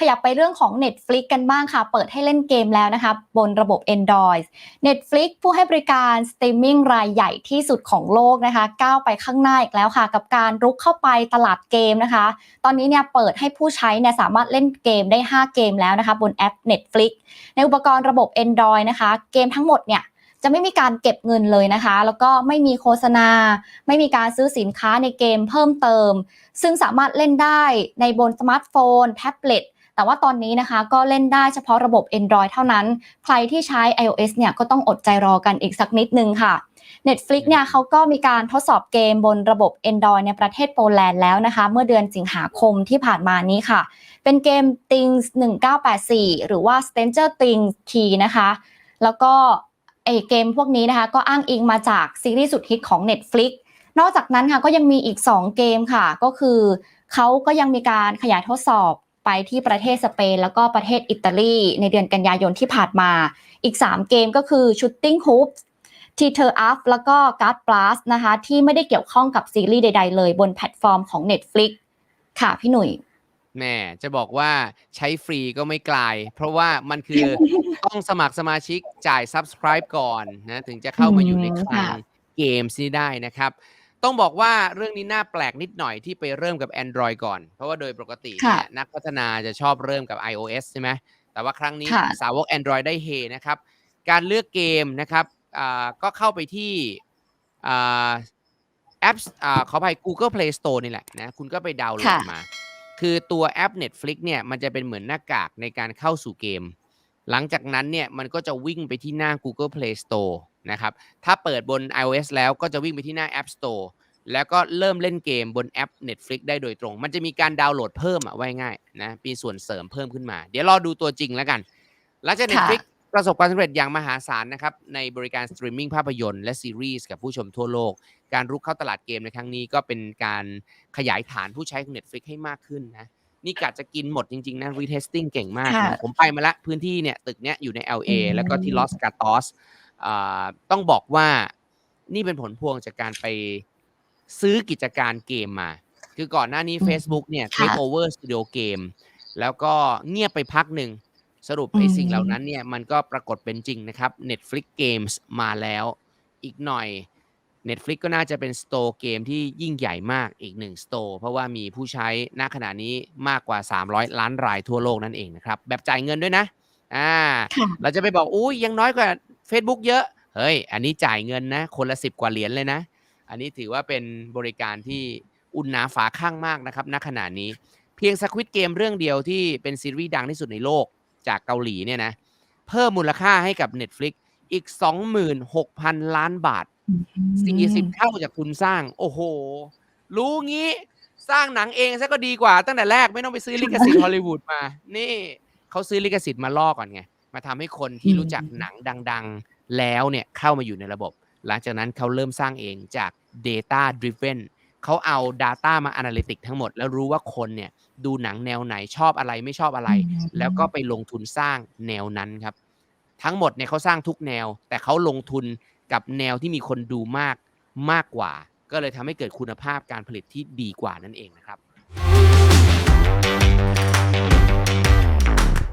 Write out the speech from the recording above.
ขยับไปเรื่องของ Netflix กันบ้างค่ะ เปิดให้เล่นเกมแล้วนะคะบนระบบ Android Netflix ผู้ให้บริการสตรีมมิ่งรายใหญ่ที่สุดของโลกนะคะ ก้าวไปข้างหน้าอีกแล้วค่ะ กับการรุกเข้าไปตลาดเกมนะคะ ตอนนี้เนี่ยเปิดให้ผู้ใช้เนี่ยสามารถเล่นเกมได้ 5 เกมแล้วนะคะ บนแอป Netflix ในอุปกรณ์ระบบ Android นะคะ เกมทั้งหมดเนี่ยจะไม่มีการเก็บเงินเลยนะคะ แล้วก็ไม่มีโฆษณา ไม่มีการซื้อสินค้าในเกมเพิ่มเติม ซึ่งสามารถเล่นได้ในบนสมาร์ทโฟน แท็บเล็ต แต่ว่าตอนนี้นะคะก็เล่นได้เฉพาะระบบ Android เท่านั้น ใครที่ใช้ iOS เนี่ยก็ต้องอดใจรอกันอีกสักนิดนึงค่ะ Netflix เนี่ยเขาก็มีการทดสอบเกมบนระบบ Android ในประเทศโปแลนด์แล้วนะคะ เมื่อเดือนสิงหาคมที่ผ่านมานี้ค่ะ เป็นเกม Things 1984 หรือว่า Stranger Things T นะคะ แล้วก็ไอเกมพวกนี้นะคะ ก็อ้างอิงมาจากซีรีส์สุดฮิตของ Netflix นอกจากนั้นค่ะก็ยังมีอีก 2 เกมค่ะ ก็คือเขาก็ยังมีการขยายทดสอบ ไปที่ประเทศสเปน แล้วก็ประเทศอิตาลีในเดือนกันยายนที่ผ่านมา อีก 3 เกมก็คือ Shooting Hoops t e t e r Up แล้วก็ Guard Blast นะคะ ที่ไม่ได้เกี่ยวข้องกับซีรีส์ใด ๆ เลยบนแพลตฟอร์มของ Netflix ค่ะพี่หนุ่ยแหม่จะบอกว่าใช้ฟรีก็ไม่ไกลเพราะว่ามันคือต้องสมัครสมาชิกจ่าย Subscribe ก่อนนะ ถึงจะเข้ามาอยู่ในคลังค่ะเกมส์นี้ได้นะครับ ต้องบอกว่าเรื่องนี้น่าแปลกนิดหน่อยที่ไปเริ่มกับ Android ก่อน เพราะว่าโดยปกติเนี่ยค่ะนักพัฒนาจะชอบเริ่มกับ iOS ใช่ไหมแต่ว่าครั้งนี้ค่ะสาวก Android ได้เฮนะครับ การเลือกเกมนะครับอ่าก็เข้าไปที่อ่าแอปอ่าขออภัย Google Play Store นี่แหละนะคุณก็ไปดาวน์โหลดค่ะมา คือตัวแอป Netflix เนี่ยมันจะเป็นเหมือนหน้ากากในการเข้าสู่เกม หลังจากนั้นเนี่ยมันก็จะวิ่งไปที่หน้า Google Play Store นะครับ ถ้าเปิดบน iOS แล้วก็จะวิ่งไปที่หน้า App Store แล้วก็เริ่มเล่นเกมบนแอป Netflix ได้โดยตรง มันจะมีการดาวน์โหลดเพิ่มอะไว้ง่ายนะมีส่วนเสริมเพิ่มขึ้นมา เดี๋ยวรอดูตัวจริงแล้วกันหลังจากค่ะ Netflix ประสบความสำเร็จอย่างมหาศาลนะครับ ในบริการสตรีมมิ่งภาพยนตร์และซีรีส์กับผู้ชมทั่วโลก การรุกเข้าตลาดเกมในครั้งนี้ก็เป็นการขยายฐานผู้ใช้ของ Netflix ให้มากขึ้นนะนี่กะจะกินหมดจริง ๆนะรีเทสติ้งเก่งมากค่ะนะผมไปมาละพื้นที่เนี่ยตึกเนี้ยอยู่ใน LA อืมแล้วก็ที่ลอสกาตอส ต้องบอกว่านี่เป็นผลพวงจากการไปซื้อกิจการเกมมา คือก่อนหน้านี้ Facebook เนี่ยค่ะ take over studio game แล้วก็เงียบไปพักหนึ่งสรุปไอ้อืมสิ่งเหล่านั้นเนี่ยมันก็ปรากฏเป็นจริงนะครับ Netflix Games มาแล้วอีกหน่อย Netflix ก็น่าจะเป็นสโตร์เกมที่ยิ่งใหญ่มากอีกหนึ่งสโตร์เพราะว่ามีผู้ใช้ณขณะนี้มากกว่า 300 ล้านรายทั่วโลกนั่นเองนะครับ แบบจ่ายเงินด้วยนะอ่าค่ะเราจะไปบอกอุ้ยยังน้อยกว่า Facebook เยอะ เฮ้ย อันนี้จ่ายเงินนะ คนละสิบกว่าเหรียญเลยนะ อันนี้ถือว่าเป็นบริการที่อุ่นหนาฝาข้างมากนะครับ ณ ขณะนี้ เพียงสควิตเกมเรื่องเดียวที่เป็นซีรีส์ดังที่สุดในโลกจากเกาหลีเนี่ยนะ เพิ่มมูลค่าให้กับ Netflix อีก 26,000 ล้านบาท 40 เท่าจากทุนสร้าง โอ้โห รู้งี้สร้างหนังเองซะก็ดีกว่าตั้งแต่แรกไม่ต้องไปซื้อลิขสิทธิ์ฮอลลีวูดมา นี่เขาซื้อลิขสิทธิ์มาล่อก่อนไง มาทำให้คนที่อืมรู้จักหนังดัง ๆ แล้วเนี่ยเข้ามาอยู่ในระบบ หลังจากนั้นเขาเริ่มสร้างเองจาก Data Driven เขาเอา Data มา Analytics ทั้งหมด แล้วรู้ว่าคนเนี่ยดูหนังแนวไหนชอบอะไรไม่ชอบอะไร แล้วก็ไปลงทุนสร้างแนวนั้นครับ ทั้งหมดเนี่ยเขาสร้างทุกแนว แต่เขาลงทุนกับแนวที่มีคนดูมากมากกว่า ก็เลยทำให้เกิดคุณภาพการผลิตที่ดีกว่านั่นเองนะครับ